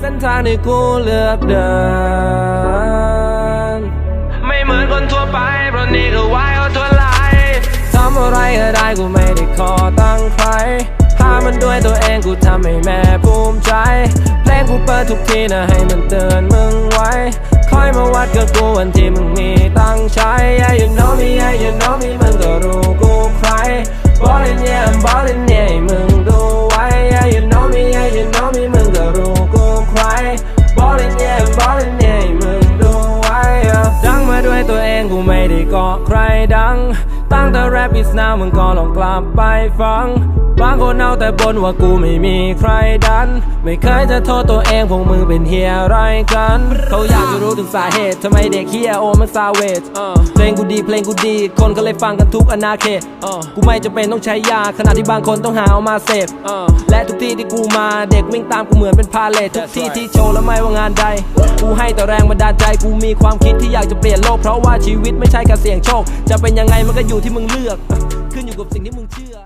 เส้นทางที่กูเลือกเดิน ไม่เหมือนคนทั่วไป เพราะนี่คือวายเอาทั่วไรทำอะไรก็ได้กูไม่ได้ขอตั้งใครหามันด้วยตัวเองกูทำให้แม่ภูมิใจ เพลงกูเปิดทุกทีนะให้มันเตือนมึง ด้วยตัวเองกูไม่ได้เกาะใครดัง ตั้งแต่แรปอีสนามึงก็ลองกลับไปฟัง บางคนเอาแต่บนว่ากูไม่มีใครดัน ไม่เคยจะโทษตัวเองพวกมึงเป็นเฮียอะไรกัน เขาอยากจะรู้ถึงสาเหตุทำไมเด็กเฮียโอมันซาเวทเพลงกูดีเพลงกูดี คนก็เลยฟังกันทุกอนาเขตกูไม่จำเป็นต้องใช้ยาขณะที่บางคนต้องหาเอามาเสพและทุกที่ที่กูมาเด็กวิ่งตามกูเหมือนเป็นพาเลททุกที่ที่โชว์แล้วไม่ว่างานใด กูให้แต่แรงบันดาลใจกูมีความคิดที่อยากจะเปลี่ยนโลกเพราะว่าชีวิตไม่ใช่การเสี่ยงโชค จะเป็นยังไงมันก็อยู่ที่มึงเลือก ขึ้นอยู่กับสิ่งที่มึงเชื่อ